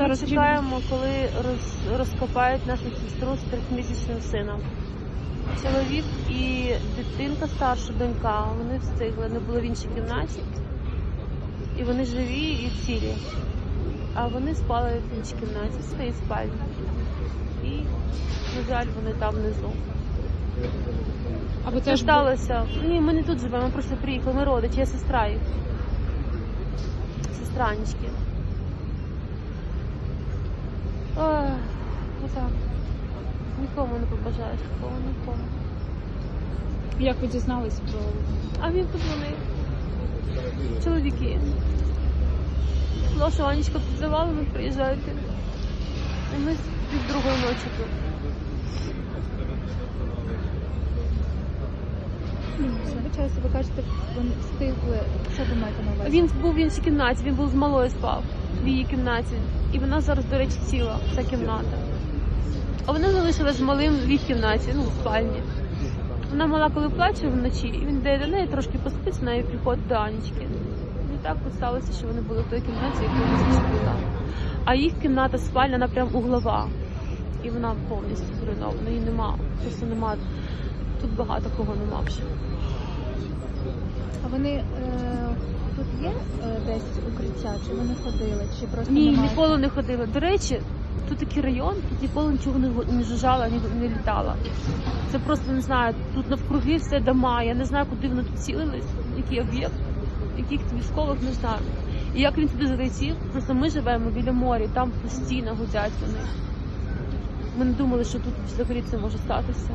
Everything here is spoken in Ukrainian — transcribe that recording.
Ми чекаємо, коли роз, розкопають нашу сестру з трьохмісячним сином. Чоловік і дитинка старша донька, вони встигли, не було в іншій кімнаті. І вони живі і цілі. А вони спали в іншій кімнаті, в своїй спальні. І, на жаль, вони там внизу. А ви Це теж сталося. Ні, ми не тут живемо, ми просто приїхали. Ми родичі, я сестра їх. Сестранечки. Отак. Нікому не побажаєш такого, нікому. як ви дізнались про А він подзвонив. Чоловіки. Що Анечка підзивала, ви приїжджайте. І ми пів другої ночі тут. Звичайно, ви кажете, встигли. Що ви маєте на увазі? Він був в іншій кімнаті, він був з малою спав в її кімнаті. І вона зараз, до речі, ціла, ця кімната. А вона залишилась з малим в їх кімнаті, ну, в спальні. Вона мала, коли плаче вночі, і він йде до неї трошки поспить і приходить до Анічки. І так от сталося, що вони були в той кімнаті, яку вона зачепила. А їх кімната спальня, вона прям углова. І вона повністю зруйнована. Її нема. Просто нема. Тут багато кого нема вже. А вони е, тут є е, десь укриття? Чи вони ходили? Чи просто Ні, немає? ніколи не ходила. До речі, тут такий район, тут ніколи нічого не, жужжала, не літало. Це просто не знаю, тут навкруги все дома. Я не знаю, куди вони тут цілились, який об'єкт, яких військових не знаю. І як він сюди залетів, просто ми живемо біля моря, там постійно гудять вони. Ми не думали, що тут взагалі це може статися.